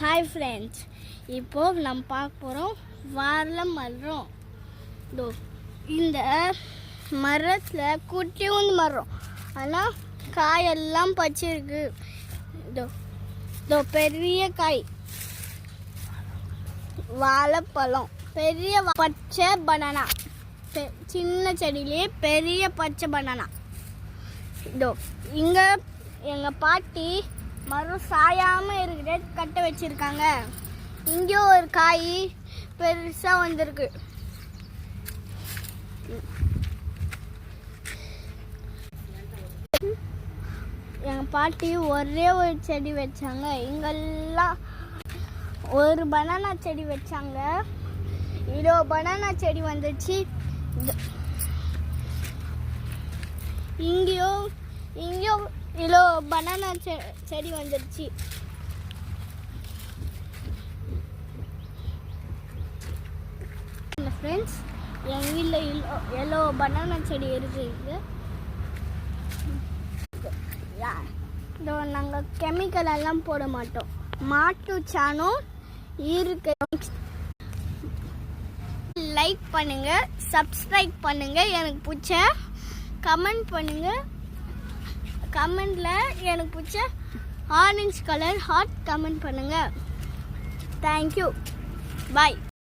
Hi friends இப்போ நம்ம பார்க்க போகிறோம் வாரில் மரம். இதோ இந்த மரத்தில் குட்டியும் மரம். ஆனால் காயெல்லாம் பச்சிருக்கு. இதோ இதோ பெரிய காய். வாழைப்பழம். பெரிய பச்சை பனானா. பெ- சின்ன செடியிலே பெரிய பச்சை பனானா. இதோ இங்கே எங்கள் பாட்டி மரம் சாயாமல் இருக்கிற கட்டை வச்சுருக்காங்க. இங்கே ஒரு காய் பெருசாக வந்திருக்கு. எங்கள் பாட்டி ஒரே ஒரு செடி வச்சாங்க. இங்கெல்லாம் ஒரு பனானா செடி வச்சாங்க. இதோ பனானா செடி வந்துச்சு. இங்கே பனானா செ செடி வந்துடுச்சு. ஃப்ரெண்ட்ஸ் என் வீட்டில் எல்லோ எல்லோ பனானா செடி இருக்குது யா- இதோ நாங்கள் கெமிக்கல் எல்லாம் போட மாட்டோம். மாட்டு சாணம் இருக்கு. லைக் பண்ணுங்க சப்ஸ்கிரைப் பண்ணுங்க. எனக்கு பிடிச்ச கமெண்ட் பண்ணுங்க. கமெண்ட்ல எனக்கு பிடிச்ச ஆரஞ்சு கலர் ஹார்ட் கமெண்ட் பண்ணுங்க. Thank you bye